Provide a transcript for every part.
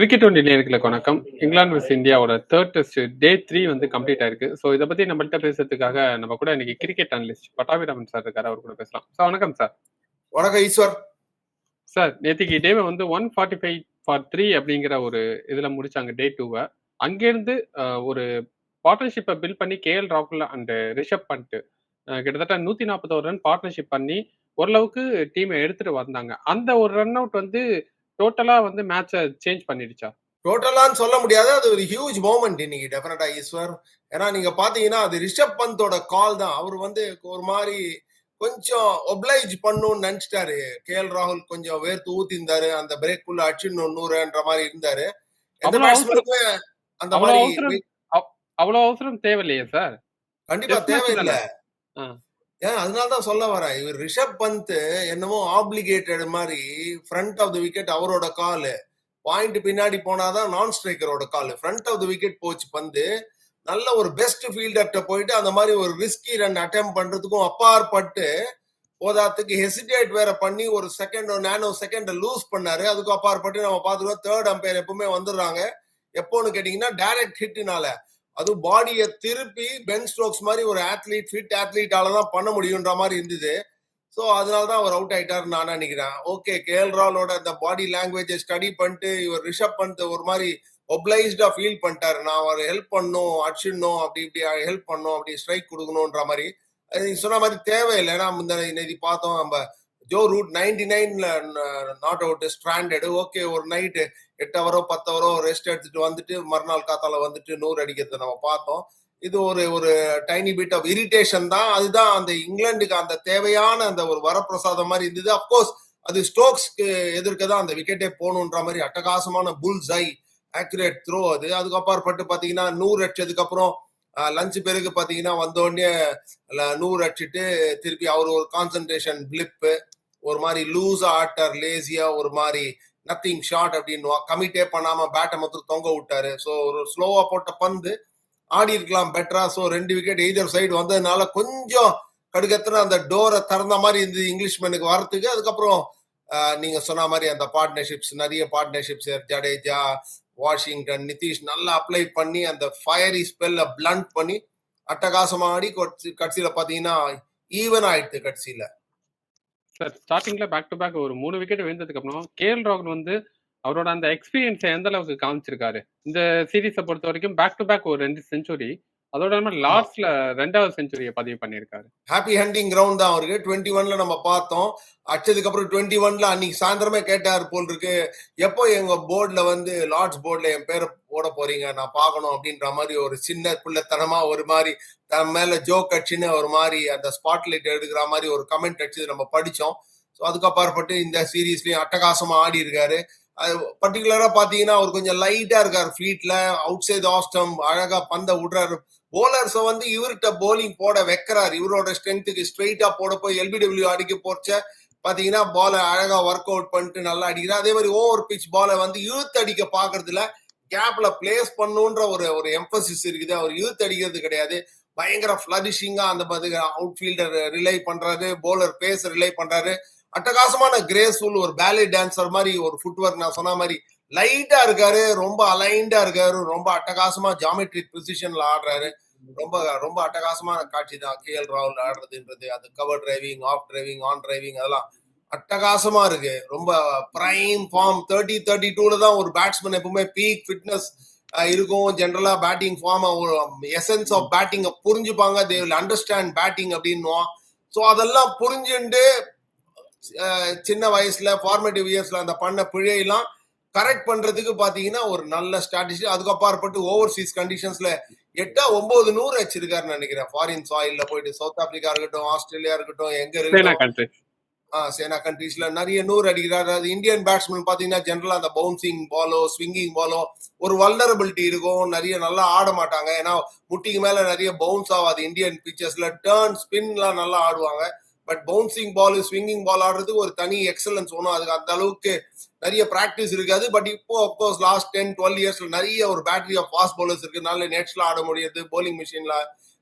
Cricket ஒன்றிய நேர்களுக்கு வணக்கம். இங்கிலாந்து vs இந்தியாவோட தேர்ட் டெஸ்ட் டே த்ரீ வந்து கம்ப்ளீட் ஆயிருக்கு. ஸோ இதை பத்தி நம்மள்ட்ட பேசுறதுக்காக நம்ம கூட இன்னைக்கு கிரிக்கெட் அனலிஸ்ட் பட்டாபிராமன் சார் இருக்காரு. அவர் கூட பேசலாம். சார் வணக்கம் சார் வணக்கம் ஈஸ்வர். சார் நேத்திக்கு டேவை வந்து one forty five for three அப்படிங்கிற ஒரு இதுல முடிச்சாங்க டே டூவை அங்கேருந்து ஒரு பார்ட்னர்ஷிப்பை பில் பண்ணி கேஎல் ராகுல் அண்ட் ரிஷப் பண்ட் கிட்டத்தட்ட நூத்தி நாற்பத்தோரு ரன் பார்ட்னர்ஷிப் பண்ணி ஓரளவுக்கு டீமை எடுத்துட்டு வந்தாங்க. அந்த ஒரு ரன் அவுட் வந்து டோட்டலா வந்து மேட்சை சேஞ்ச் பண்ணிடுச்சா? டோட்டலான்னு சொல்ல முடியாது. அது ஒரு ஹியூஜ் மூமெண்ட் இன்னைக்கு டெஃபினட்டா ஈஸ்வர். ஏன்னா நீங்க பாத்தீங்கன்னா அது ரிஷப் பந்தோட கால் தான். அவர் வந்து ஒரு மாதிரி கொஞ்சம் ஒப்ளைஜ் பண்ணணும்னு நினைச்சிட்டாரு. கே எல் ராகுல் கொஞ்சம் வேர்த்து ஊத்திருந்தாரு. அந்த பிரேக் குள்ள அடிச்சிடணும் நூறுன்ற மாதிரி இருந்தாரு. எந்த அந்த மாதிரி அவ்வளவு அவசரம் தேவையில்லையே சார்? கண்டிப்பா தேவையில்லை. ஏன்? அதனால தான் சொல்ல வரேன். இவர் ரிஷப் பந்த் என்னமோ ஆப்ளிகேட்டட் மாதிரி ஃப்ரண்ட் ஆஃப் த விக்கெட் அவரோட கால். பாயிண்ட் பின்னாடி போனாதான் நான் ஸ்ட்ரைக்கரோட கால். ஃப்ரண்ட் ஆஃப் த விக்கெட் போச்சு பந்து. நல்ல ஒரு பெஸ்ட் ஃபீல்டர்கிட்ட போயிட்டு அந்த மாதிரி ஒரு ரிஸ்கி ரன் அட்டம் பண்றதுக்கும் அப்பாற்பட்டு போதாத்துக்கு ஹெசிடேட் வேற பண்ணி ஒரு செகண்ட் நானோ செகண்ட் லூஸ் பண்ணாரு. அதுக்கும் அப்பாற்பட்டு நம்ம பார்த்துருவோம் தேர்ட் அம்பையர் எப்பவுமே வந்துடுறாங்க. எப்போன்னு கேட்டீங்கன்னா டைரக்ட் ஹிட்னால அதுவும் பாடியை திருப்பி பென் ஸ்ட்ரோக்ஸ் மாதிரி ஒரு ஆத்லீட் ஃபிட் ஆத்லீட்டால தான் பண்ண முடியுன்ற மாதிரி இருந்தது. ஸோ அதனால தான் அவர் அவுட் ஆயிட்டாருன்னு நான் நினைக்கிறேன். ஓகே கேஎல் ராவலோட அந்த பாடி லாங்குவேஜை ஸ்டடி பண்ணிட்டு இவர் ரிஷப் பண்ணிட்டு ஒரு மாதிரி ஒப்ளைஸ்டா ஃபீல் பண்ணிட்டாரு. நான் அவர் ஹெல்ப் பண்ணும் அடிச்சிடணும் அப்படி இப்படி ஹெல்ப் பண்ணும் அப்படி ஸ்ட்ரைக் கொடுக்கணுன்ற மாதிரி. அது நீங்க சொன்ன மாதிரி தேவையில்லை. ஏன்னா இந்த பார்த்தோம் நம்ம ஜோ ரூட் நைன்டி நைன்ல நாட் அவுட் ஸ்ட்ராண்டட் ஓகே ஒரு நைட்டு எட்டு ஹவரோ பத்து ஹவரோ ரெஸ்ட் எடுத்துட்டு வந்துட்டு மறுநாள் காத்தால வந்துட்டு நூறு அடிக்கிறத நம்ம பார்த்தோம். இது ஒரு ஒரு டைனி பிட் ஆஃப் இரிட்டேஷன் தான். அதுதான் அந்த இங்கிலாந்துக்கு அந்த தேவையான அந்த ஒரு வரப்பிரசாதம் மாதிரி இருந்தது. அப்கோர்ஸ் அது ஸ்டோக்ஸ்க்கு எதிர்க்க தான் அந்த விக்கெட்டே போகணுன்ற மாதிரி அட்டகாசமான புல்ஸ் ஐ ஆக்யூரேட் த்ரோ அது. அதுக்கு அப்பாற்பட்டு நூறு அடிச்சதுக்கு அப்புறம் லஞ்ச் பிறகு பார்த்தீங்கன்னா வந்தோடனே நூறு அடிச்சுட்டு திருப்பி அவர் ஒரு கான்சென்ட்ரேஷன் பிளிப்பு ஒரு மாதிரி லூஸா ஆட்டர் லேசியா ஒரு மாதிரி நத்திங் ஷார்ட் அப்படின்னு கமிட்டே பண்ணாம பேட்டை மட்டும் தொங்க விட்டாரு. ஸோ ஒரு ஸ்லோவா போட்ட பந்து ஆடி இருக்கலாம் பெட்டரா ஸோ ரெண்டு விக்கெட் எய்தர் சைடு வந்ததுனால கொஞ்சம் கடுக்கத்துல அந்த டோரை திறந்த மாதிரி இருந்தது இங்கிலீஷ்மேனுக்கு வரத்துக்கு அதுக்கப்புறம் நீங்க சொன்ன மாதிரி அந்த பார்ட்னர்ஷிப்ஸ் நிறைய பார்ட்னர்ஷிப்ஸ் ஜடேஜா வாஷிங்டன் நிதிஷ் நல்லா அப்ளை பண்ணி அந்த ஃபயரி ஸ்பெல்ல பிளண்ட் பண்ணி அட்டகாசமா ஆடி கட்சியில பாத்தீங்கன்னா ஈவன் ஆயிடுது கட்சியில. சார் ஸ்டார்டிங்ல பேக் டு பேக் ஒரு மூணு விக்கெட் விழுந்ததுக்கு அப்புறம் கேஎல் ராகுல் வந்து அவரோட அந்த எக்ஸ்பீரியன்ஸை எந்த அளவுக்கு காமிச்சிருக்காரு? இந்த சீரீஸை பொறுத்த வரைக்கும் பேக் டு பேக் ஒரு ரெண்டு செஞ்சுரி அதோட இல்லாம லாஸ்ட்ல ரெண்டாவது செஞ்சுரியை பதிவு பண்ணியிருக்காரு. ஹாப்பி ஹண்டிங் கிரவுண்ட் தான் அவருக்கு. டுவெண்ட்டி ஒன்ல நம்ம பார்த்தோம். அடிச்சதுக்கு அப்புறம் டுவெண்ட்டி ஒன்ல அன்னைக்கு சாயந்தரமே கேட்டார் போல் இருக்கு எப்போ எங்க போர்டுல வந்து லார்ட்ஸ் போர்டுல என் பேரை போட போறீங்க? நான் பார்க்கணும். அப்படின்ற மாதிரி ஒரு சின்ன பிள்ளைத்தனமா ஒரு மாதிரி தன் மேல ஜோக் அடிச்சுன்னு ஒரு மாதிரி அந்த ஸ்பாட்லைட் எடுக்கிற மாதிரி ஒரு கமெண்ட் அடிச்சது நம்ம படிச்சோம். ஸோ அதுக்கு அப்பாற்பட்டு இந்த சீரீஸ்லயும் அட்டகாசமா ஆடி இருக்காரு அது பர்டிகுலரா பாத்தீங்கன்னா அவர் கொஞ்சம் லைட்டா இருக்கார் ஃபீட்ல அவுட் சைட் ஆஸ்டம் அழகா பந்த விடுறாரு. போலர்ஸை வந்து இவர்கிட்ட போலிங் போட வைக்கிறார். இவரோட ஸ்ட்ரென்த்துக்கு ஸ்ட்ரெயிட்டா போட போய் எல்பிடபிள்யூ அடிக்க போச்ச பாத்தீங்கன்னா பாலை அழகா ஒர்க் அவுட் பண்ணிட்டு நல்லா அடிக்கிறார். அதே மாதிரி ஓவர் பிச் பாலை வந்து இழுத்து அடிக்க பாக்குறதுல கேப்ல பிளேஸ் பண்ணுன்ற ஒரு ஒரு எம்பசிஸ் இருக்குது. அவர் இழுத்து அடிக்கிறது கிடையாது. பயங்கர ஃபிளரிஷிங்கா அந்த மாதிரி அவுட் ஃபீல்டர் ரிலை பண்றாரு போலர் பேஸ் ரிலை பண்றாரு. அட்டகாசமான கிரேஸ்ஃபுல் ஒரு பேலே டான்சர் மாதிரி ஒரு ஃபுட்வொர்க் நான் சொன்ன மாதிரி லைட்டா இருக்காரு ரொம்ப அலைண்டா இருக்காரு ரொம்ப அட்டகாசமா ஜாமெட்ரிக் பொசிஷன்ல ஆடுறாரு. ரொம்ப ரொம்ப அட்டகாசமான காட்சி தான் கே எல் ராகுல் ஆடுறதுன்றது. அது cover driving off driving on driving அதெல்லாம் அட்டகாசமா இருக்கு. ரொம்ப பிரைம் ஃபார்ம் தேர்ட்டி தேர்ட்டி டூல தான் ஒரு பேட்ஸ்மேன் எப்பவுமே பீக் ஃபிட்னஸ் இருக்கும். ஜென்ரலா பேட்டிங் ஃபார்ம் எசன்ஸ் ஆஃப் பேட்டிங்கை புரிஞ்சுப்பாங்க. தே வில் அண்டர்ஸ்டாண்ட் பேட்டிங் அப்படின்னுவோம் ஸோ அதெல்லாம் புரிஞ்சுட்டு சின்ன வயசுல ஃபார்மேட்டிவ் இயர்ஸ்ல அந்த பண்ண பிழையெல்லாம் கரெக்ட் பண்றதுக்கு பாத்தீங்கன்னா ஒரு நல்ல ஸ்ட்ராட்டஜி அதுக்கு அப்பாற்பட்டு ஓவர்சீஸ் கண்டிஷன்ஸ்ல எட்டா ஒன்பது நூறு வச்சிருக்காருன்னு நினைக்கிறேன். ஃபாரின் சாயில்ல போயிட்டு சவுத் ஆப்பிரிக்கா இருக்கட்டும் ஆஸ்திரேலியா இருக்கட்டும் எங்க கண்ட்ரி ஆஹ் சேனா கண்ட்ரீஸ்ல நிறைய நூறு அடிக்கிறாரு. அது இந்தியன் பேட்ஸ்மேன் பாத்தீங்கன்னா ஜென்ரலா அந்த பவுன்சிங் பாலோ ஸ்விங்கிங் பாலோ ஒரு வல்னரபிலிட்டி இருக்கும். நிறைய நல்லா ஆட மாட்டாங்க. ஏன்னா முட்டிக்கு மேல நிறைய பவுன்ஸ் ஆகாது. இந்தியன் பிச்சர்ஸ்ல டேர்ன் ஸ்பின்லாம் நல்லா ஆடுவாங்க. But bouncing ball swinging ball ஆடுறதுக்கு ஒரு தனி எக்ஸலன்ஸ் ஒன்றும் அதுக்கு அந்த அளவுக்கு நிறைய ப்ராக்டிஸ் இருக்காது. பட் இப்போ அப்கோர்ஸ் லாஸ்ட் டென் டுவெல் இயர்ஸ்ல நிறைய ஒரு பேட்டரி ஆஃப் ஃபாஸ்ட் பவுலர்ஸ் இருக்கனால நெட்ஸ்ல ஆட முடியுது போலிங் மிஷின்ல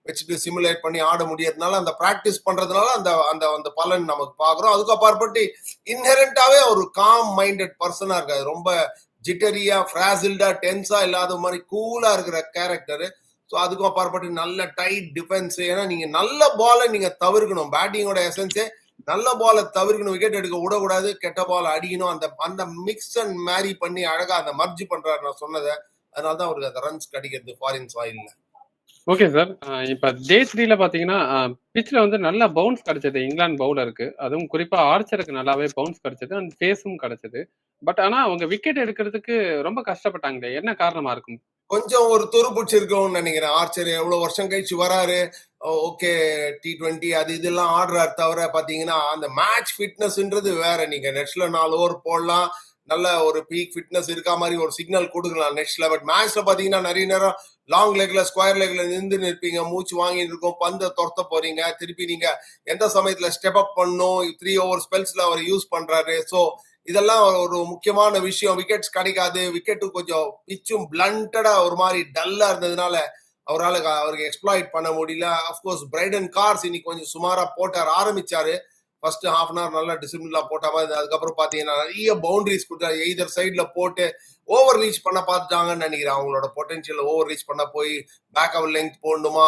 வச்சுட்டு சிமுலேட் பண்ணி ஆட முடியறதுனால அந்த ப்ராக்டிஸ் பண்றதுனால அந்த அந்த அந்த பலன் நமக்கு பாக்குறோம் அதுக்கு அப்பாற்பட்டு இன்ஹெரண்டாவே ஒரு காம் மைண்டட் பர்சனா இருக்காது ரொம்ப ஜிட்டரியா ஃப்ராசில்டா டென்ஸா இல்லாத மாதிரி கூலா இருக்கிற கேரக்டர் ஸோ அதுக்கும் அப்பாற்பட்டு நல்ல டைட் டிஃபென்ஸ் ஏன்னா நீங்க நல்ல பாலை நீங்க தவிர்க்கணும். பேட்டிங்கோட எசன்ஸே நல்ல பாலை தவிர்க்கணும். விக்கெட் எடுக்க விடக்கூடாது கெட்ட பால் அடிக்கணும். அந்த அந்த மிக்ஸ் அண்ட் மேரி பண்ணி அழகா அந்த மர்ஜ் பண்றாரு நான் சொன்னதை. அதனால தான் அவருக்கு அந்த ரன்ஸ் கிடைக்கிறது ஃபாரின் சாயில்ல ஓகே சார் இப்போ டே த்ரீல பாத்தீங்கன்னா பிச்சில் வந்து நல்ல பவுன்ஸ் கிடைச்சது. இங்கிலாந்து பவுலருக்கு அதுவும் குறிப்பாக ஆர்ச்சருக்கு நல்லாவே பவுன்ஸ் கிடைச்சது. அண்ட் ஃபேஸும் கிடைச்சது. பட் ஆனால் அவங்க விக்கெட் எடுக்கிறதுக்கு ரொம்ப கஷ்டப்பட்டாங்களே. என்ன காரணமா இருக்கும்? கொஞ்சம் ஒரு துருப்புச்சு இருக்கும்னு நினைக்கிறேன். ஆர்ச்சர் எவ்வளவு வருஷம் கழிச்சு வராரு. ஓகே டி டுவெண்ட்டி அது இதெல்லாம் ஆடுறாரு தவிர பாத்தீங்கன்னா அந்த மேட்ச் ஃபிட்னஸ்ன்றது வேற. நீங்க நெட்ஸ்ல நாலு ஓவர் போடலாம். நல்ல ஒரு பீக் ஃபிட்னஸ் இருக்கா மாதிரி ஒரு சிக்னல் கொடுக்கலாம் நெக்ஸ்ட்ல பட் மேட்ச்ல பாத்தீங்கன்னா நிறைய நேரம் லாங் லெக்ல ஸ்கொயர் லெக்ல நின்று நிற்பீங்க. மூச்சு வாங்கிட்டு இருக்கும். பந்தை துரத்த போறீங்க. திருப்பி நீங்க எந்த சமயத்துல ஸ்டெப் அப் பண்ணும் த்ரீ ஓவர் ஸ்பெல்ஸ்ல அவர் யூஸ் பண்றாரு. ஸோ இதெல்லாம் ஒரு முக்கியமான விஷயம். விக்கெட்ஸ் கிடைக்காது. விக்கெட்டு கொஞ்சம் பிச்சும் பிளண்டடா ஒரு மாதிரி டல்லா இருந்ததுனால அவரால் அவருக்கு எக்ஸ்ப்ளாய்ட் பண்ண முடியல. அஃப்கோர்ஸ் பிரைடன் கார்ஸ் இன்னைக்கு கொஞ்சம் சுமாரா போட்டார் ஆரம்பிச்சாரு. ஃபர்ஸ்ட் ஹாஃப் அன் ஹவர் நல்லா டிசிப்ளின்ல போட்ட மாதிரி அதுக்கப்புறம் பார்த்தீங்கன்னா நிறைய பவுண்டரிஸ் கொடுத்தாரு எய்தர் சைடில் போட்டு ஓவர் ரீச் பண்ண பார்த்துட்டாங்கன்னு நினைக்கிறேன். அவங்களோட பொட்டன்ஷியல் ஓவர் ரீச் பண்ண போய் பேக் அவர் லெங்க் போடணுமா?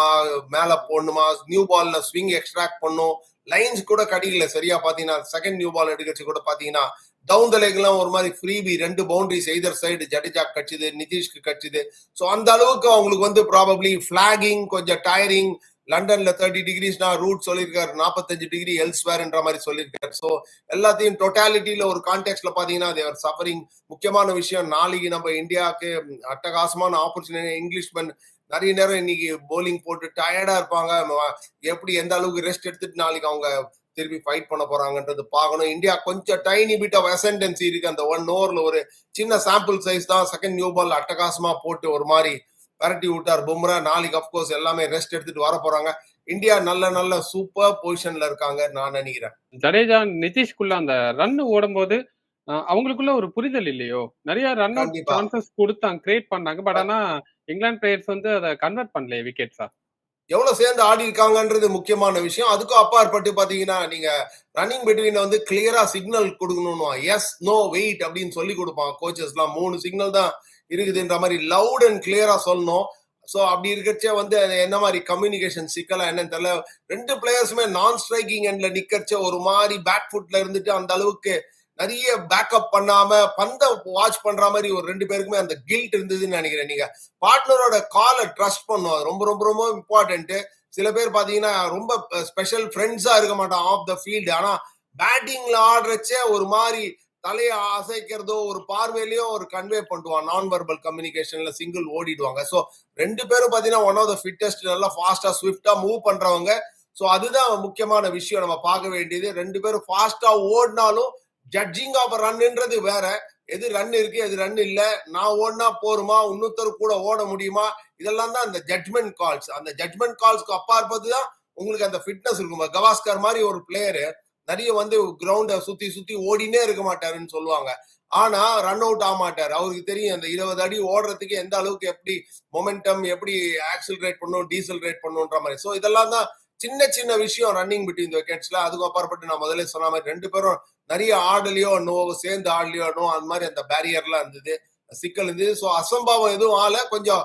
மேலே போடணுமா? நியூ பால்ல ஸ்விங் எக்ஸ்ட்ராக்ட் பண்ணும். லைன்ஸ் கூட கிடைக்கல. சரியா பார்த்தீங்கன்னா செகண்ட் நியூ பால் எடுக்கச்சு கூட பார்த்தீங்கன்னா டவுன் தலைக்கெல்லாம் ஒரு மாதிரி ஃப்ரீபி ரெண்டு பவுண்டரிஸ் எய்தர் சைடு ஜடேஜா கட்சிது நிதிஷ்க்கு கட்சிது. ஸோ அந்த அளவுக்கு அவங்களுக்கு வந்து ப்ராபப்ளி ஃபிளாகிங் கொஞ்சம் டயரிங் லண்டன்ல தேர்ட்டி டிகிரிஸ்னா ரூட் சொல்லியிருக்காரு நாற்பத்தஞ்சு டிகிரி எல்ஸ்வேர்ன்ற மாதிரி சொல்லியிருக்காரு. ஸோ எல்லாத்தையும் டொட்டாலிட்டியில ஒரு கான்டெக்ட்ல பாத்தீங்கன்னா தேவர் சஃபரிங் முக்கியமான விஷயம் நாளைக்கு நம்ம இந்தியாவுக்கு அட்டகாசமான ஆப்பர்ச்சுனிட்டி இங்கிலீஷ்மேன் நிறைய நேரம் இன்னைக்கு போலிங் போட்டு டயர்டா இருப்பாங்க. எப்படி எந்த அளவுக்கு ரெஸ்ட் எடுத்துட்டு நாளைக்கு அவங்க திருப்பி ஃபைட் பண்ண போறாங்கன்றது பார்க்கணும். இந்தியா கொஞ்சம் டைனி பிட் ஆஃப் அசெண்டன்சி இருக்கு. அந்த ஒன் ஓவர்ல ஒரு சின்ன சாம்பிள் சைஸ் தான் செகண்ட் நியூ பால் அட்டகாசமா போட்டு ஒரு மாதிரி பரட்டி விட்டார் பும்ரா. நாளைக்கு அப்கோர்ஸ் எல்லாமே ரெஸ்ட் எடுத்துட்டு வர போறாங்க. இந்தியா நல்ல நல்ல சூப்பர் பொசிஷன்ல இருக்காங்க நான் நினைக்கிறேன். ஜடேஜா நிதிஷ்குள்ள அந்த ரன் ஓடும்போது அவங்களுக்குள்ள ஒரு புரிதல் இல்லையோ? நிறைய ரன் அவுட் சான்சஸ் கொடுத்தாங்க கிரியேட் பண்ணாங்க. பட் ஆனா இங்கிலாந்து பிளேயர்ஸ் வந்து அதை கன்வெர்ட் பண்ணல விக்கெட்ஸா எவ்வளவு சேர்ந்து ஆடி இருக்காங்கன்றது முக்கியமான விஷயம். அதுக்கும் அப்பாற்பட்டு பாத்தீங்கன்னா நீங்க ரன்னிங் பிட்வீன் வந்து கிளியரா சிக்னல் கொடுக்கணும் எஸ் நோ வெயிட் அப்படின்னு சொல்லி கொடுப்பான் கோச்சஸ் எல்லாம் மூணு சிக்னல் தான் இருக்குதுன்ற மாதிரி லவுட் அண்ட் கிளியரா சொல்லணும். ஸோ அப்படி இருக்கச்சே வந்து என்ன மாதிரி கம்யூனிகேஷன் சிக்கலா என்னன்னு தெரியல. ரெண்டு பிளேயர்ஸுமே நான் ஸ்ட்ரைக்கிங் எண்ட்ல நிக்கச்ச ஒரு மாதிரி பேக் ஃபுட்ல இருந்துட்டு அந்த அளவுக்கு நிறைய பேக்கப் பண்ணாம பந்த வாட்ச் பண்ற மாதிரி ஒரு ரெண்டு பேருக்குமே அந்த கில்ட் இருந்ததுன்னு நினைக்கிறேன். நீங்க பார்ட்னரோட காலை ட்ரஸ்ட் பண்ணும். அது ரொம்ப ரொம்ப ரொம்ப இம்பார்ட்டன்ட் சில பேர் பாத்தீங்கன்னா ரொம்ப ஸ்பெஷல் ஃப்ரெண்ட்ஸா இருக்க மாட்டான் ஆஃப் த ஃபீல்டு ஆனா பேட்டிங்ல ஆடுறச்சே ஒரு மாதிரி தலையை அசைக்கிறதோ ஒரு பார்வையிலயோ ஒரு கன்வே பண்ணுவான். நான் வெர்பல் கம்யூனிகேஷன்ல சிங்கிள் ஓடிடுவாங்க. ஸோ ரெண்டு பேரும் பாத்தீங்கன்னா ஒன் ஆஃப் த ஃபிட்டஸ்ட் நல்லா ஃபாஸ்டா ஸ்விஃப்டா மூவ் பண்றவங்க. ஸோ அதுதான் முக்கியமான விஷயம். நம்ம பார்க்க வேண்டியது. ரெண்டு பேரும் ஃபாஸ்டா ஓடினாலும் ஜட்ஜிங் ஆஃப் ரன்ன்றது வேற. எது ரன் இருக்கு எது ரன் இல்ல. நான் ஓடினா போருமா? இன்னொருத்தர் கூட ஓட முடியுமா? இதெல்லாம் தான் அந்த ஜட்மெண்ட் கால்ஸ் அந்த ஜட்மெண்ட் கால்ஸ்க்கு அப்பாற்பட்டு தான் உங்களுக்கு அந்த ஃபிட்னஸ் இருக்கும். கவாஸ்கர் மாதிரி ஒரு பிளேயரு நிறைய வந்து கிரவுண்ட சுத்தி சுத்தி ஓடினே இருக்க மாட்டாருன்னு சொல்லுவாங்க. ஆனா ரன் அவுட் ஆக மாட்டார். அவருக்கு தெரியும் அந்த இருபது அடி ஓடுறதுக்கு எந்த அளவுக்கு எப்படி மொமெண்டம் எப்படி ஆக்சிலரேட் பண்ணும் டீசல் ரேட் பண்ணுன்ற மாதிரி. ஸோ இதெல்லாம் தான் சின்ன சின்ன விஷயம் ரன்னிங் பிட்வீன் விக்கெட்ஸ்ல அதுக்கு அப்பாற்பட்டு நான் முதல்ல சொன்ன மாதிரி ரெண்டு பேரும் நிறைய ஆடலையோ நோவோ சேர்ந்து ஆடலையோ நோ அந்த மாதிரி அந்த பேரியர்லாம் இருந்தது. சிக்கல் இருந்தது. ஸோ அசம்பாவம் எதுவும் ஆல கொஞ்சம்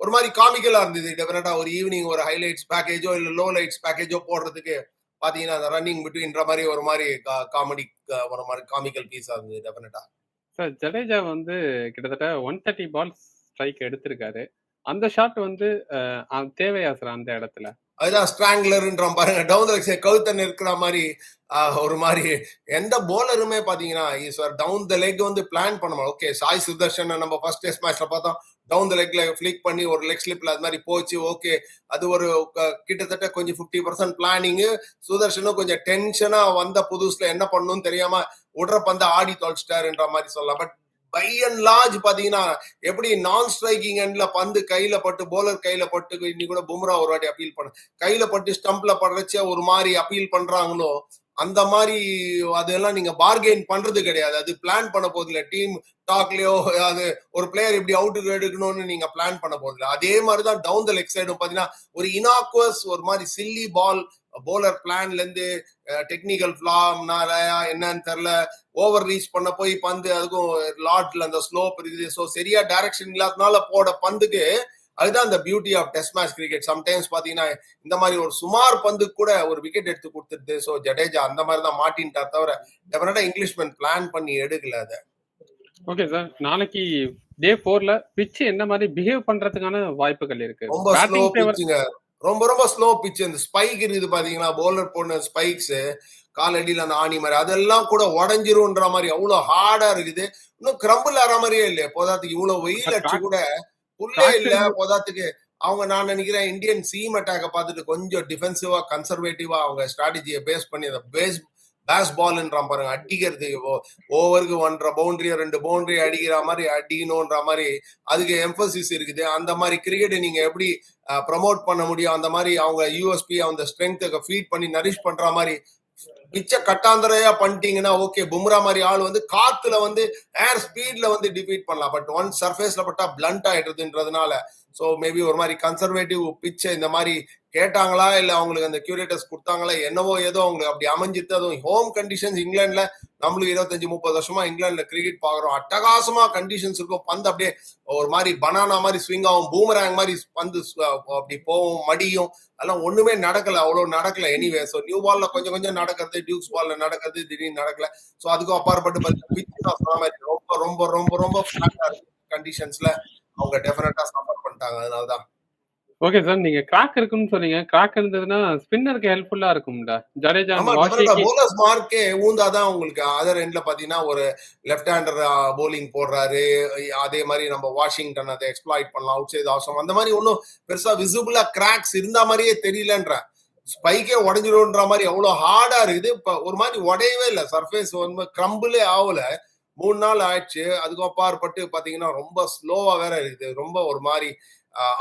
ஒரு மாதிரி காமிக்கலா இருந்தது. டெஃபினட்டா ஒரு ஈவினிங் ஒரு ஹைலைட்ஸ் பேக்கேஜோ இல்ல லோ லைட்ஸ் பேக்கேஜோ போடுறதுக்கு பாத்தீங்கன்னா அந்த ரன்னிங் பிட்வீன்ற மாதிரி ஒரு மாதிரி காமெடி ஒரு மாதிரி காமிக்கல் பீஸா இருந்தது டெஃபினட்டா சார் ஜடேஜா வந்து கிட்டத்தட்ட ஒன் தேர்ட்டி பால் ஸ்ட்ரைக் எடுத்திருக்காரு. அந்த ஷாட் வந்து தேவையா சார் அந்த இடத்துல? அதுதான் ஸ்ட்ராங்லர்ன்ற பாருங்க. டவுன் த கழுத்தன் இருக்கிற மாதிரி ஒரு மாதிரி. எந்த போலருமே பாத்தீங்கன்னா ஈஸ்வர் டவுன் த லெக் வந்து பிளான் பண்ணணும் ஓகே சாய் சுதர்ஷன் நம்ம ஃபர்ஸ்ட் டெஸ்ட் மேட்ச்ல பார்த்தோம். டவுன் த லெக்ல ஃபிளிக் பண்ணி ஒரு லெக் ஸ்லிப்ல அது மாதிரி போச்சு. ஓகே அது ஒரு கிட்டத்தட்ட கொஞ்சம் ஃபிஃப்டி பர்சன்ட் பிளானிங்கு சுதர்ஷனும் கொஞ்சம் டென்ஷனா வந்த புதுசுல என்ன பண்ணணும்னு தெரியாம உடற பந்த ஆடி தொலைச்சிட்டாருன்ற மாதிரி சொல்லலாம். பட் பை அண்ட் லார்ஜ் பாத்தீங்கன்னா எப்படி நான் ஸ்ட்ரைக்கிங் எண்ட்ல பந்து கையில பட்டு போலர் கையில பட்டு இன்னைக்கு கூட பும்ரா ஒரு வாட்டி அப்பீல் பண்ண கையில பட்டு ஸ்டம்ப்ல படுறச்ச ஒரு மாதிரி அப்பீல் பண்றாங்களோ அந்த மாதிரி அதெல்லாம் நீங்க பார்கெயின் பண்றது கிடையாது. அது பிளான் பண்ண போதில்ல டீம் டாக்லயோ அது ஒரு பிளேயர் இப்படி அவுட் எடுக்கணும்னு நீங்க பிளான் பண்ண போதில்ல அதே மாதிரிதான் டவுன் த லெக் சைடும் பாத்தீங்கன்னா ஒரு இனாக்குவஸ் ஒரு மாதிரி சில்லி பால் போலர் பிளான்ல இருந்து டெக்னிக்கல் ஃபிளாம்னால என்னன்னு தெரியல ஓவர் ரீச் பண்ண போய் பந்து அதுக்கும் லாட்ல அந்த ஸ்லோப் இருக்குது. ஸோ சரியா டைரக்ஷன் இல்லாதனால போட பந்துக்கு அதுதான் அந்த beauty of test match cricket sometimes பாத்தீங்கன்னா இந்த மாதிரி ஒரு சுமார் பந்து கூட ஒரு விக்கெட் எடுத்து கொடுத்துருது ஸோ ஜடேஜா அந்த மாதிரி தான் மாட்டின்ட்டா தவிர டெஃபினட்டா இங்கிலீஷ்மேன் பிளான் பண்ணி எடுக்கல அதை. ஓகே சார் நாளைக்கு டே ஃபோர்ல பிச் என்ன மாதிரி பிஹேவ் பண்றதுக்கான வாய்ப்புகள் இருக்கு? ரொம்ப ரொம்ப ஸ்லோ பிச் இந்த ஸ்பைக் இருக்குது பாத்தீங்களா? பவுலர் போன ஸ்பைக்ஸ் காலடியில அந்த ஆணி மாதிரி. அதெல்லாம் கூட உடஞ்சிரும்ன்ற மாதிரி அவ்வளவு ஹார்டா இருக்குது. இன்னும் கிரம்பிள் ஆற மாதிரியே இல்லையே. போதாத்துக்கு இவ்வளவு வெயில் அடிச்சு கூட புல்லே இல்ல. போதாத்துக்கு அவங்க நான் நினைக்கிறேன் இந்தியன் சீம் அட்டாக்க பார்த்துட்டு கொஞ்சம் டிஃபென்சிவா கன்சர்வேட்டிவா அவங்க ஸ்ட்ராட்டஜியை பேஸ் பண்ணி அந்த பேஸ் பேஸ்பால்ன்றான் பாருங்க அடிக்கிறது ஓவருக்கு ஒன்றரை பவுண்டரிய ரெண்டு பவுண்டரி அடிக்கிற மாதிரி அடிக்கணும்ன்ற மாதிரி அதுக்கு எம்பசிஸ் இருக்குது. அந்த மாதிரி கிரிக்கெட்டை நீங்க எப்படி ப்ரமோட் பண்ண முடியும்? அந்த மாதிரி அவங்க யூஎஸ்பி அந்த ஸ்ட்ரென்த்தை ஃபீட் பண்ணி நரிஷ் பண்ற மாதிரி பிச்ச கட்டாந்தரையா பண்ணிட்டீங்கன்னா ஓகே பும்ரா மாதிரி ஆள் வந்து காத்துல வந்து ஏர் ஸ்பீட்ல வந்து டிஃபீட் பண்ணலாம். பட் ஒன் சர்ஃபேஸ்ல பட்டா பிளண்ட் ஆயிடுறதுன்றதுனால ஸோ மேபி ஒரு மாதிரி கன்சர்வேட்டிவ் பிச்சை இந்த மாதிரி கேட்டாங்களா? இல்ல அவங்களுக்கு அந்த கியூரேட்டர்ஸ் கொடுத்தாங்களா? என்னவோ ஏதோ அவங்களுக்கு அப்படி அமைஞ்சிட்டு அதுவும் ஹோம் கண்டிஷன்ஸ் இங்கிலாந்துல நம்மளுக்கு இருபத்தஞ்சு முப்பது வருஷமா இங்கிலாந்துல கிரிக்கெட் பாக்குறோம் அட்டகாசமா கண்டிஷன்ஸ் இருக்கும். பந்து அப்படியே ஒரு மாதிரி பனானா மாதிரி ஸ்விங் ஆகும். பூமராங் மாதிரி பந்து அப்படி போகும். மடியும். அதெல்லாம் ஒண்ணுமே நடக்கல. அவ்வளவு நடக்கல. எனிவே ஸோ நியூ பால்ல கொஞ்சம் கொஞ்சம் நடக்கிறது டியூக்ஸ் பால்ல நடக்கிறது திடீர்னு நடக்கல. ஸோ அதுக்கும் அப்பாற்பட்டு பிச் ரொம்ப ரொம்ப ரொம்ப ரொம்ப கண்டிஷன்ஸ்ல அவங்க டெஃபினட்டா சஃபர் பண்ணிட்டாங்க. அதனாலதான். ஓகே சார் நீங்க கிராக் இருக்குன்னு சொன்னீங்க. கிராக் இருந்ததுன்னா ஸ்பின்னருக்கு ஹெல்ப்ஃபுல்லா இருக்கும்ல ஜடேஜா போலர்ஸ் மார்க்கே ஊந்தாதான் உங்களுக்கு அதர் எண்ட்ல பாத்தீங்கன்னா ஒரு லெஃப்ட் ஹேண்டர் போலிங் போடுறாரு. அதே மாதிரி நம்ம வாஷிங்டன் அதை எக்ஸ்ப்ளாய்ட் பண்ணலாம் அவுட் சைட் அவசரம் அந்த மாதிரி ஒன்றும் பெருசா விசிபிளா கிராக்ஸ் இருந்த மாதிரியே தெரியலன்ற. ஸ்பைக்கே உடஞ்சிடும்ன்ற மாதிரி அவ்வளவு ஹார்டா இருக்குது. இப்ப ஒரு மாதிரி உடையவே இல்லை. சர்ஃபேஸ் வந்து கிரம்பிளே ஆகல. மூணு நாள் ஆயிடுச்சு. அதுக்கும் அப்பாற்பட்டு பாத்தீங்கன்னா ரொம்ப ஸ்லோவா வேற இருக்குது. ரொம்ப ஒரு மாதிரி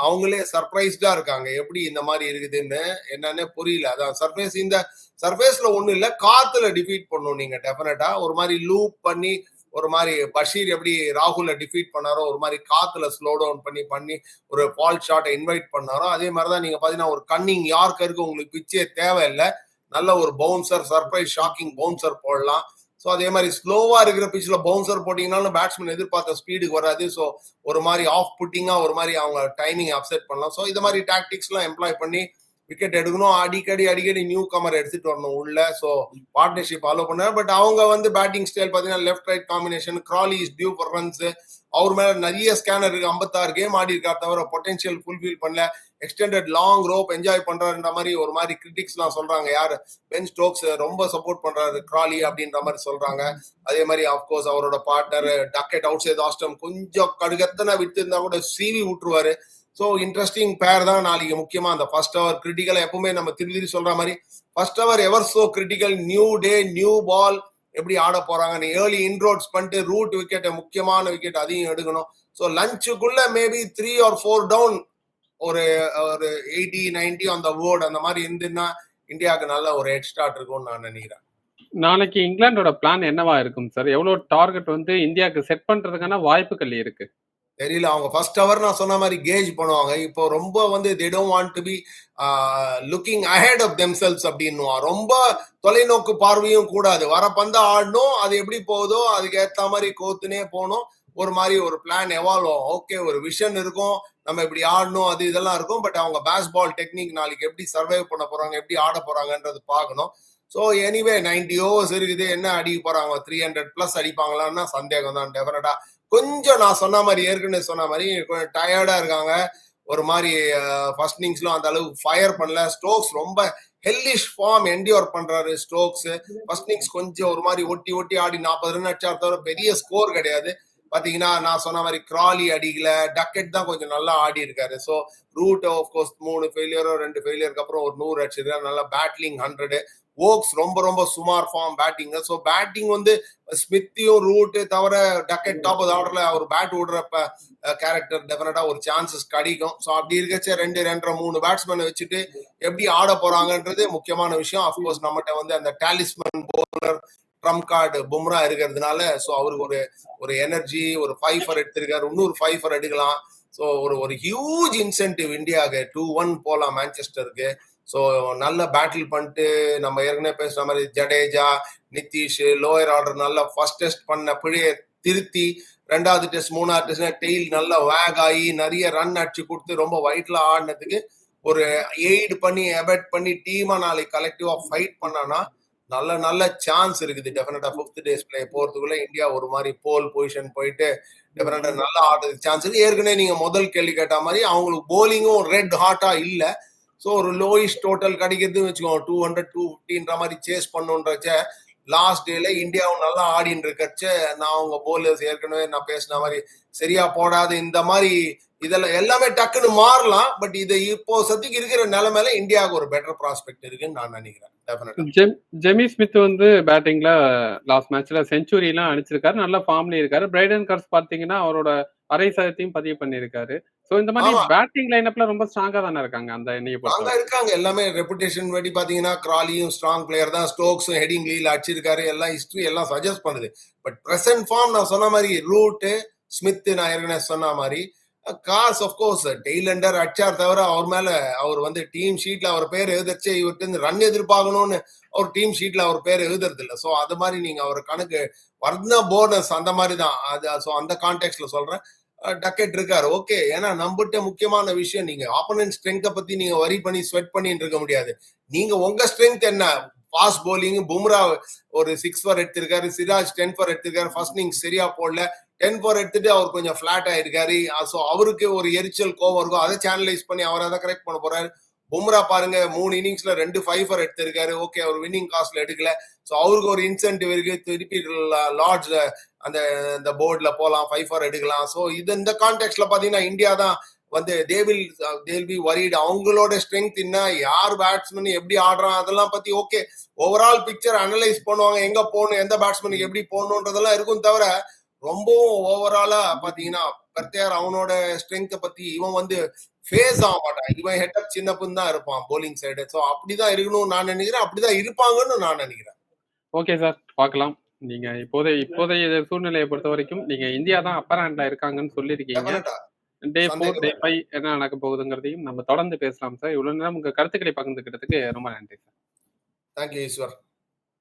அவங்களே சர்ப்ரைஸ்டா இருக்காங்க. எப்படி இந்த மாதிரி இருக்குதுன்னு என்னன்னே புரியல. அதான் சர்ஃபேஸ் இந்த சர்ஃபேஸ்ல ஒண்ணும் இல்ல. காத்துல டிஃபீட் பண்ணும் நீங்க டெஃபினட்டா ஒரு மாதிரி லூப் பண்ணி ஒரு மாதிரி பஷீர் எப்படி ராகுல டிஃபீட் பண்ணாரோ ஒரு மாதிரி காத்துல ஸ்லோ டவுன் பண்ணி பண்ணி ஒரு பால் ஷாட்டை இன்வைட் பண்ணாரோ அதே மாதிரிதான் நீங்க பாத்தீங்கன்னா ஒரு கன்னிங் யார்க்கருக்கு உங்களுக்கு பிச்சே தேவையில்லை. நல்ல ஒரு பவுன்சர் சர்ப்ரைஸ் ஷாக்கிங் பவுன்சர் போடலாம். ஸோ அதே மாதிரி ஸ்லோவா இருக்கிற பிச்சில் பவுன்சர் போட்டிங்கனாலும் பேட்ஸ்மேன் எதிர்பார்த்த ஸ்பீடுக்கு வராது. ஸோ ஒரு மாதிரி ஆஃப் புட்டிங்காக ஒரு மாதிரி அவங்க டைமிங் அப்செட் பண்ணலாம். ஸோ இந்த மாதிரி டாக்டிக்ஸ்லாம் எம்ப்ளாய் பண்ணி விக்கெட் எடுக்கணும். அடிக்கடி அடிக்கடி நியூ கமர் எடுத்துட்டு வரணும் உள்ள. ஸோ பார்ட்னர்ஷிப் ஃபாலோ பண்ணாரு பட் அவங்க வந்து பேட்டிங் ஸ்டைல் பார்த்தீங்கன்னா left right combination Crawley is due for runs அவர் மேல நிறைய ஸ்கேனர் இருக்கு. ஐம்பத்தாறு கேம் ஆடி இருக்கார் தவிர பொட்டன்ஷியல் ஃபுல்ஃபில் பண்ணல. எக்ஸ்டெண்டட் லாங் ரோப் என்ஜாய் பண்றாருன்ற மாதிரி ஒரு மாதிரி கிரிட்டிக்ஸ்லாம் சொல்றாங்க. யார்? பென் ஸ்டோக்ஸ் ரொம்ப சப்போர்ட் பண்றாரு. கிராலி அப்படின்ற மாதிரி சொல்றாங்க. அதே மாதிரி அப்கோர்ஸ் அவரோட பார்ட்னர் டக்கெட் அவுட் சைட் ஆஸ்டம் கொஞ்சம் கடுகத்தனை விட்டு இருந்தா கூட சீவி விட்டுருவாரு ஸோ இன்ட்ரெஸ்டிங் பேர் தான் நாளைக்கு முக்கியமா அந்த ஃபர்ஸ்ட் அவர் கிரிட்டிக்கல் எப்பவுமே நம்ம திரும்பி திரும்பி சொல்ற மாதிரி first hour ever so critical new day new ball எப்படி ஆட போறாங்க நீ ஏர்லி இன்ரோட்ஸ் பண்ணிட்டு ரூட் விக்கெட்டை முக்கியமான விக்கெட் அதையும் எடுக்கணும். So லஞ்சுக்குள்ள maybe three or four down ஒரு ஒரு எயிட்டி நைன்டி அந்த வேர்டு அந்த மாதிரி இருந்துன்னா இந்தியாவுக்கு நல்ல ஒரு ஹெட் ஸ்டார்ட் இருக்கும்னு நான் நினைக்கிறேன். நாளைக்கு இங்கிலாந்தோட பிளான் என்னவா இருக்கும் சார் எவ்வளவு டார்கெட் வந்து இந்தியாவுக்கு செட் பண்றதுக்கான வாய்ப்புகள் இருக்கு? தெரியல அவங்க ஃபர்ஸ்ட் ஹவர் நான் சொன்ன மாதிரி கேஜ் பண்ணுவாங்க. இப்போ ரொம்ப வந்து they don't want to be looking ahead of themselves அப்படின்னு ரொம்ப தொலைநோக்கு பார்வையும் கூடாது. வர பந்த ஆடணும் அது எப்படி போகுதோ அதுக்கு ஏத்த மாதிரி கோத்துனே போகணும். ஒரு மாதிரி ஒரு பிளான் எவால்வ் ஆகும். ஓகே ஒரு விஷன் இருக்கும். நம்ம இப்படி ஆடணும் அது இதெல்லாம் இருக்கும். பட் அவங்க பேஸ்பால் டெக்னிக் நாளைக்கு எப்படி சர்வைவ் பண்ண போறாங்க எப்படி ஆட போறாங்கன்றது பார்க்கணும். ஸோ எனிவே நைன்டி ஓவர்ஸ் இருக்குது. என்ன அடிக்க போறாங்க? த்ரீ ஹண்ட்ரட் பிளஸ் அடிப்பாங்களான்னா சந்தேகம் தான் டெஃபினட்டா கொஞ்சம் நான் சொன்ன மாதிரி ஏற்கனவே சொன்ன மாதிரி கொஞ்சம் டயர்டா இருக்காங்க. ஒரு மாதிரி ஃபர்ஸ்ட் இன்னிங்ஸ்லாம் அந்த அளவுக்கு ஃபயர் பண்ணல. ஸ்டோக்ஸ் ரொம்ப ஹெல்லிஷ் ஃபார்ம் என்டியோர் பண்றாரு ஸ்டோக்ஸ் ஃபர்ஸ்ட் இன்னிங்ஸ் கொஞ்சம் ஒரு மாதிரி ஒட்டி ஒட்டி ஆடி நாற்பது ரன் அடிச்சா தவிர பெரிய ஸ்கோர் கிடையாது. பாத்தீங்கன்னா நான் சொன்ன மாதிரி கிராலி அடிக்கல டக்கெட் தான் கொஞ்சம் நல்லா ஆடி இருக்காரு. ஸோ ரூட் கோர்ஸ் மூணு ஃபெயிலியரோ ரெண்டு ஃபெயிலியருக்கு அப்புறம் ஒரு நூறு அடிச்சிருக்காரு. நல்லா பேட்லிங் ஹண்ட்ரடு ஓக்ஸ் ரொம்ப ரொம்ப சுமார் ஃபார்ம் பேட்டிங் ஸோ பேட்டிங் வந்து ஸ்மித்தியும் ரூட்டு தவிர டக்கெட் டாப் ஆர்டர்ல அவர் பேட் விடுறப்ப கேரக்டர் டெஃபினட்டா ஒரு சான்சஸ் கிடைக்கும். ஸோ அப்படி இருக்கச்ச ரெண்டு ரெண்டரை மூணு பேட்ஸ்மேனை வச்சுட்டு எப்படி ஆட போறாங்கன்றது முக்கியமான விஷயம். அஃப்கோர்ஸ் நம்மகிட்ட வந்து அந்த talisman bowler trump card Bumrah இருக்கிறதுனால ஸோ அவருக்கு ஒரு ஒரு எனர்ஜி ஒரு ஃபைஃபர் எடுத்திருக்காரு. இன்னொரு ஃபைஃபர் எடுக்கலாம். ஸோ ஒரு ஒரு ஹியூஜ் இன்சென்டிவ் இந்தியாவுக்கு. டூ ஒன் போலாம் மேன்செஸ்டருக்கு. ஸோ நல்ல பேட்டில் பண்ணிட்டு நம்ம ஏற்கனவே பேசுற மாதிரி ஜடேஜா நிதிஷ் லோயர் ஆர்டர் நல்லா ஃபர்ஸ்ட் டெஸ்ட் பண்ண பிழைய திருத்தி ரெண்டாவது டெஸ்ட் மூணாவது டெஸ்ட் டெய்ல் நல்லா வேக் ஆகி நிறைய ரன் அடிச்சு கொடுத்து ரொம்ப ஒயிட்ல ஆடினதுக்கு ஒரு எய்டு பண்ணி எபெட் பண்ணி டீமா நாளைக்கு கலெக்டிவா ஃபைட் பண்ணானா நல்ல நல்ல சான்ஸ் இருக்குது. டெஃபினட்டா ஃபிஃப்த் டேஸ் பிளே போறதுக்குள்ள இந்தியா ஒரு மாதிரி போல் பொசிஷன் போயிட்டு டெஃபினட்டா நல்லா ஆடுறதுக்கு சான்ஸ் இருக்கு ஏற்கனவே நீங்க முதல் கேள்வி கேட்ட மாதிரி அவங்களுக்கு போலிங்கும் ரெட் ஹாட்டா இல்ல. ஸோ ஒரு லோயிஸ்ட் டோட்டல் கிடைக்கிறது வச்சுக்கோங்க. டூ ஹண்ட்ரட் டூ ஃபிஃப்டின்ற மாதிரி சேஸ் பண்ணுன்றச்ச லாஸ்ட் டேல இந்தியாவும் நல்லா ஆடின்னு இருக்கச்ச நான் அவங்க போலர்ஸ் ஏற்கனவே நான் பேசின மாதிரி சரியா போடாது. இந்த மாதிரி இதெல்லாம் எல்லாமே டக்குன்னு மாறலாம் பட் இது இப்போ சத்திக்கு இருக்கிற நிலைமையில இந்தியாவுக்கு ஒரு பெட்டர் ப்ராஸ்பெக்ட் இருக்குன்னு நான் நினைக்கிறேன் ஜெம் ஸ்மித் வந்து பேட்டிங்ல லாஸ்ட் மேட்ச்ல செஞ்சுரி எல்லாம் அடிச்சிருக்காரு நல்ல ஃபார்ம்ல இருக்காரு. பிரைடன் கர்ஸ் பாத்தீங்கன்னா அவரோட அரை சதத்தையும் பதிவு பண்ணியிருக்காரு. சோ இந்த மாதிரி. பேட்டிங் லைனப்ல ரொம்ப ஸ்ட்ராங்கா தானே இருக்காங்க அந்த எண்ணியை அங்க பொறுத்தவரை இருக்காங்க. எல்லாமே ரெப்புடேஷன் படி பாத்தீங்கன்னா கிராலியும் ஸ்ட்ராங் பிளேயர் தான். ஸ்டோக்ஸும் ஹெடிங் லீல அடிச்சிருக்காரு. எல்லாம் ஹிஸ்டரி எல்லாம் சஜஸ்ட் பண்ணுது. பட் பிரசன்ட் ஃபார்ம் நான் சொன்ன மாதிரி ரூட் ஸ்மித் நான் ஏற்கனவே சொன்ன மாதிரி காஸ் கோர்ஸ் டெய்லண்டர் அடிச்சார் தவிர அவர் மேல அவர் வந்து டீம் ஷீட்ல அவர் பேர் எழுதச்சு இவர்கிட்ட ரன் எதிர்பார்க்கணும்னு அவர் டீம் ஷீட்ல அவர் பேர் எழுதுறது இல்லை ஸோ அது மாதிரி நீங்க அவர் கணக்கு வர்ண போனஸ் அந்த மாதிரி தான். அது ஸோ அந்த கான்டெக்ட்ல சொல்றேன். டக்கெட் இருக்காரு. ஓகே ஏன்னா நம்மகிட்ட முக்கியமான விஷயம் நீங்க ஆப்போனன்ட் ஸ்ட்ரென்த்தை பத்தி நீங்க வரி பண்ணி ஸ்வெட் பண்ணிட்டு இருக்க முடியாது. நீங்க உங்க ஸ்ட்ரென்த் என்ன? ஃபாஸ்ட் போலிங் பும்ரா ஒரு சிக்ஸ் ஃபார் எடுத்திருக்காரு சிராஜ் டென் ஃபார் எடுத்திருக்காரு. ஃபர்ஸ்ட் நீங்க சரியா போடல. டென் ஃபோர் எடுத்துட்டு அவர் கொஞ்சம் ஃபிளாட் ஆயிருக்காரு. ஸோ அவருக்கு ஒரு எரிச்சல் கோவம் இருக்கும். அதை சேனலைஸ் பண்ணி அவரை தான் கரெக்ட் பண்ண போறாரு. பும்ரா பாருங்க மூணு இன்னிங்ஸ்ல ரெண்டு ஃபைவ் ஃபார் எடுத்திருக்காரு. ஓகே அவர் வின்னிங் காஸ்ட்ல எடுக்கல. ஸோ அவருக்கு ஒரு இன்சென்டிவ் இருக்கு. திருப்பி லார்ட்ஸ் அந்த இந்த போர்டில் போகலாம் ஃபைவ் ஃபார் எடுக்கலாம். ஸோ இது இந்த கான்டெக்ட்ல பாத்தீங்கன்னா இந்தியா தான் வந்து தேவில் தேல் பி வரீடு அவங்களோட ஸ்ட்ரென்த் என்ன? யார் பேட்ஸ்மேன் எப்படி ஆடுறான்? அதெல்லாம் பத்தி ஓகே ஓவரால் பிக்சர் அனலைஸ் பண்ணுவாங்க. எங்க போகணும்? எந்த பேட்ஸ்மேனுக்கு எப்படி போகணுன்றதெல்லாம் இருக்கும் தவிர ரொம்பவும் ஓவராலா பாத்தீங்கன்னா பெர்த்தையார் அவனோட ஸ்ட்ரென்த்தை பத்தி இவன் வந்து ஃபேஸ் ஆக மாட்டான். இவன் ஹெட்டப் சின்ன புன் தான் இருப்பான் போலிங் சைடு ஸோ அப்படிதான் இருக்கணும்னு நான் நினைக்கிறேன். அப்படிதான் இருப்பாங்கன்னு நான் நினைக்கிறேன். ஓகே சார் பார்க்கலாம். நீங்க இப்போதைய இப்போதைய சூழ்நிலையை பொறுத்த வரைக்கும் நீங்க இந்தியா தான் அப்பர் ஹேண்ட்ல இருக்காங்கன்னு சொல்லியிருக்கீங்க. Definite-ஆ. Day four day. ஃபைவ் என்ன நடக்க போகுதுங்கிறதையும் நம்ம தொடர்ந்து பேசலாம் சார் இவ்வளவு நேரம் உங்க கருத்துக்களை பகிர்ந்துக்கிட்டதுக்கு ரொம்ப நன்றி சார் தேங்க்யூ ஈஸ்வர்